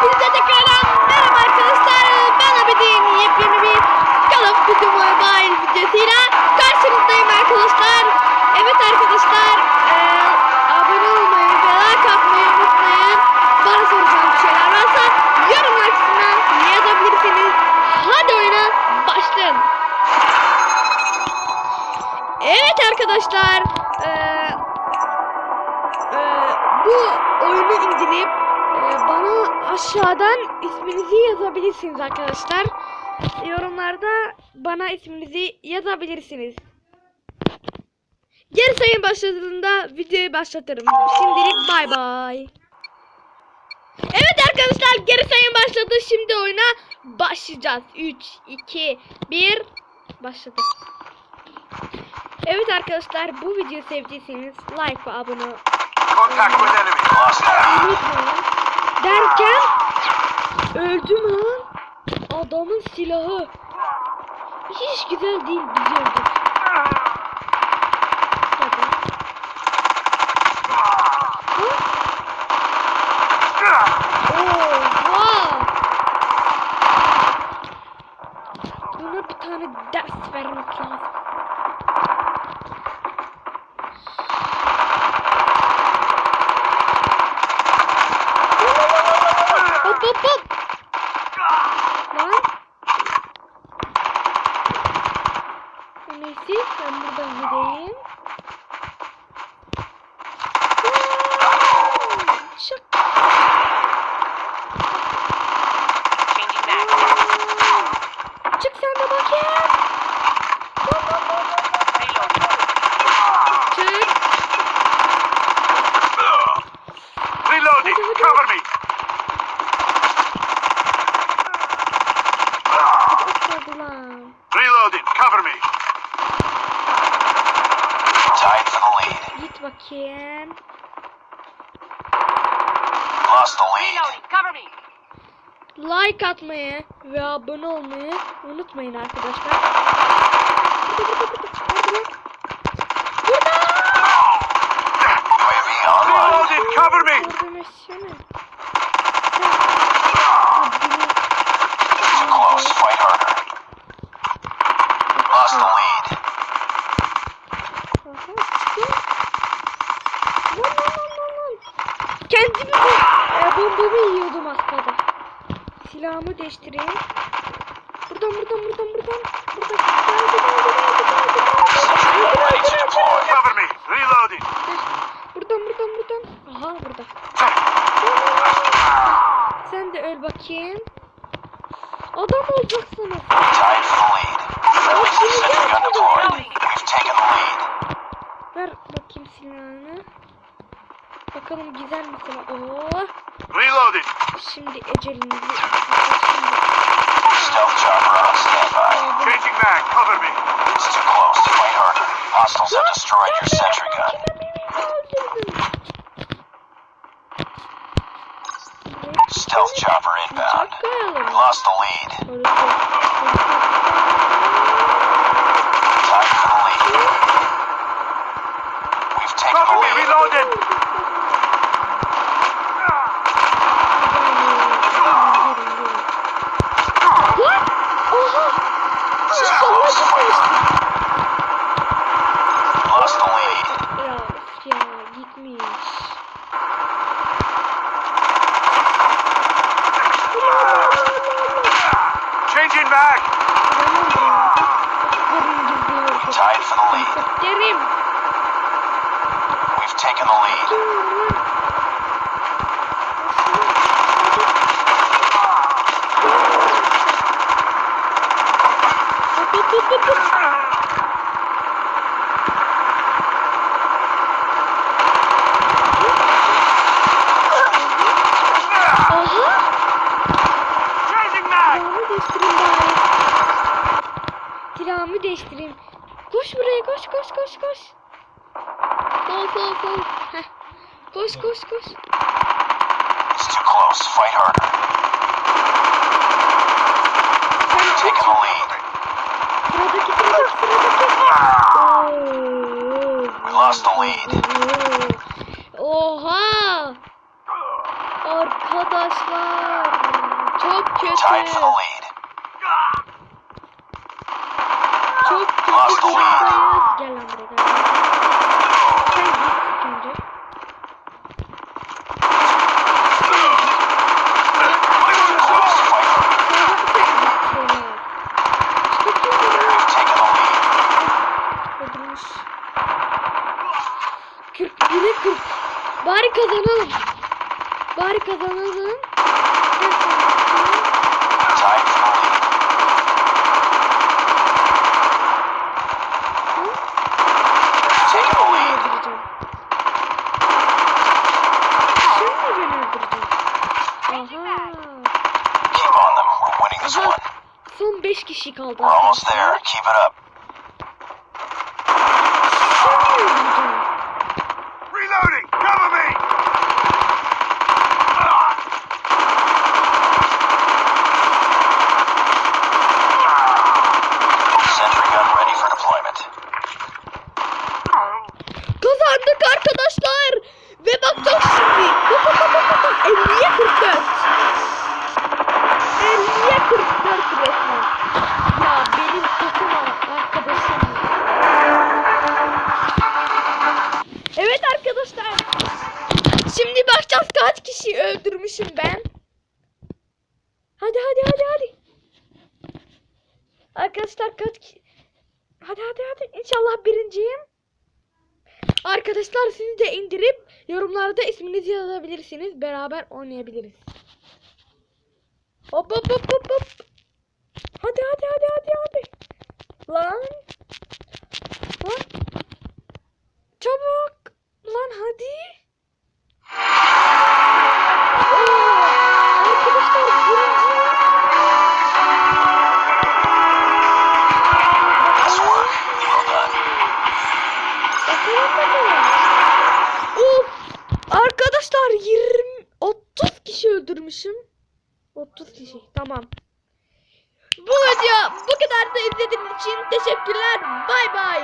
Hepinize tekrardan merhaba arkadaşlar. Ben Abidin. Yepyeni bir Call of Duty Mobile videosuyla karşınızdayım arkadaşlar. Evet arkadaşlar. eee, abone olmayı ve like atmayı unutmayın. Bana soracağım bir şeyler varsa yorumlar kısmına yazabilirsiniz. Hadi oyuna başlayalım. Evet arkadaşlar. eee, eee, bu oyunu ee, bana aşağıdan isminizi yazabilirsiniz arkadaşlar. Yorumlarda bana isminizi yazabilirsiniz. Geri sayım başladığında videoyu başlatırım. Şimdilik bay bay. Evet arkadaşlar geri sayım başladı. Şimdi oyuna başlayacağız. 3, 2, 1 başladı. Evet arkadaşlar bu videoyu sevdiyseniz like ve abone Contact with enemy. Derken öldüm lan. Adamın silahı. Hiç güzel değil biliyordum. Tabii. Oha! Buna bir tane ders vermek lazım. Hop hop hop! Lan! Neyse ben buradan gideyim. Mag. Çık sen de bakayım. Reloading. Cover me. Reloading. Cover me. Tied for the bakayım. Lost the lead. Reloading. Cover me. Like atmayı ve abone olmayı unutmayın arkadaşlar. Reloading. Cover me. Oradan aşağıya. Too close. Fight harder. Lost the lead. Aha, çıkıyor. Lan, lan, lan, lan, lan. Kendimi de e, bombamı yiyordum aslında. Silahımı değiştireyim. Buradan buradan buradan buradan. Buradan. Buradan buradan buradan. Aha burada. Sen de öl bakayım. Adam olacaksınız. Ver bakayım silahını. Bakalım güzel mi silah? Oo. Reloading. Şimdi ecelinizi. Stealth chopper on standby. Changing mag. Cover me. It's too close. Fight harder. Hostiles have destroyed your sentry gun. Stealth chopper inbound. We lost the lead. Tied for the lead. We've taken the lead. Reloading. Taken the lead. Koş buraya koş koş koş koş. Sol sol sol. Heh. Koş koş koş. It's too close. Fight harder. Sen Taking koş. the lead. Sıradaki sıradaki sıradaki. Oo. We lost the lead. Oha! Arkadaşlar çok kötü. Tied for the lead. Çok kötü Lost the lead. durumdayız. Gel lan buraya Aha. one. Son 5 kişi kaldı. We're almost there. Keep it up. Şimdi bakacağız kaç kişi öldürmüşüm ben. Hadi hadi hadi hadi. Arkadaşlar kaç ki... Hadi hadi hadi. İnşallah birinciyim. Arkadaşlar siz de indirip yorumlarda isminizi yazabilirsiniz. Beraber oynayabiliriz. Hop hop hop hop hop. Hadi hadi hadi hadi hadi. Lan. Lan. Çabuk. Lan hadi. Of! Arkadaşlar 20 30 kişi öldürmüşüm. 30 kişi. Tamam. Bu video bu kadar da izlediğiniz için teşekkürler. Bay bay.